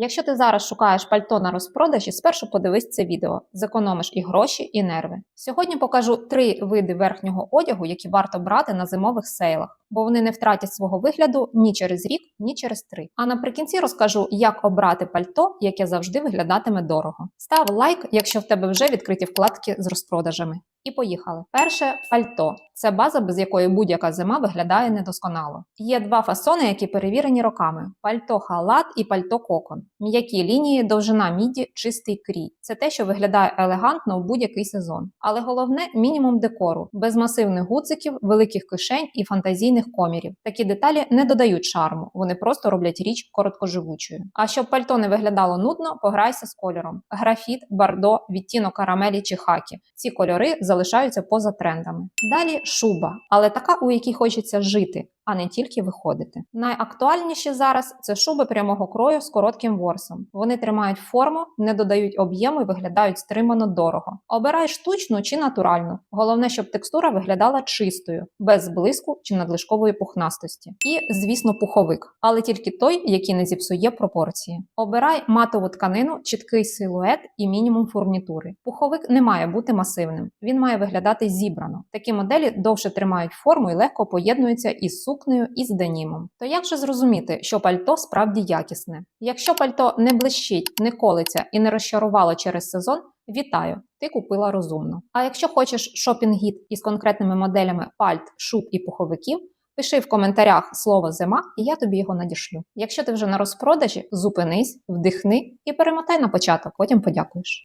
Якщо ти зараз шукаєш пальто на розпродажі, спершу подивись це відео, зекономиш і гроші, і нерви. Сьогодні покажу три види верхнього одягу, які варто брати на зимових сейлах, бо вони не втратять свого вигляду ні через рік, ні через три. А наприкінці розкажу, як обрати пальто, яке завжди виглядатиме дорого. Став лайк, якщо в тебе вже відкриті вкладки з розпродажами. І поїхали. Перше пальто це база, без якої будь-яка зима виглядає недосконало. Є два фасони, які перевірені роками: пальто халат і пальто кокон. М'які лінії, довжина міді, чистий крій. Це те, що виглядає елегантно в будь-який сезон. Але головне мінімум декору, без масивних гудзиків, великих кишень і фантазійних комірів. Такі деталі не додають шарму, вони просто роблять річ короткоживучою. А щоб пальто не виглядало нудно, пограйся з кольором: графіт, бардо, відтінок карамелі чи хакі. Ці кольори залишаються поза трендами. Далі шуба, але така, у якій хочеться жити. А не тільки виходити. Найактуальніші зараз це шуби прямого крою з коротким ворсом. Вони тримають форму, не додають об'єму і виглядають стримано дорого. Обирай штучну чи натуральну. Головне, щоб текстура виглядала чистою, без блиску чи надлишкової пухнастості. І, звісно, пуховик, але тільки той, який не зіпсує пропорції. Обирай матову тканину, чіткий силует і мінімум фурнітури. Пуховик не має бути масивним, він має виглядати зібрано. Такі моделі довше тримають форму і легко поєднуються із сукнею і з денімом. То як же зрозуміти, що пальто справді якісне? Якщо пальто не блищить, не колиться і не розчарувало через сезон, вітаю, ти купила розумно. А якщо хочеш шопінг-гід із конкретними моделями пальт, шуб і пуховиків, Пиши в коментарях слово зима, і я тобі його надішлю. Якщо ти вже на розпродажі, зупинись, вдихни і перемотай на початок, потім подякуєш.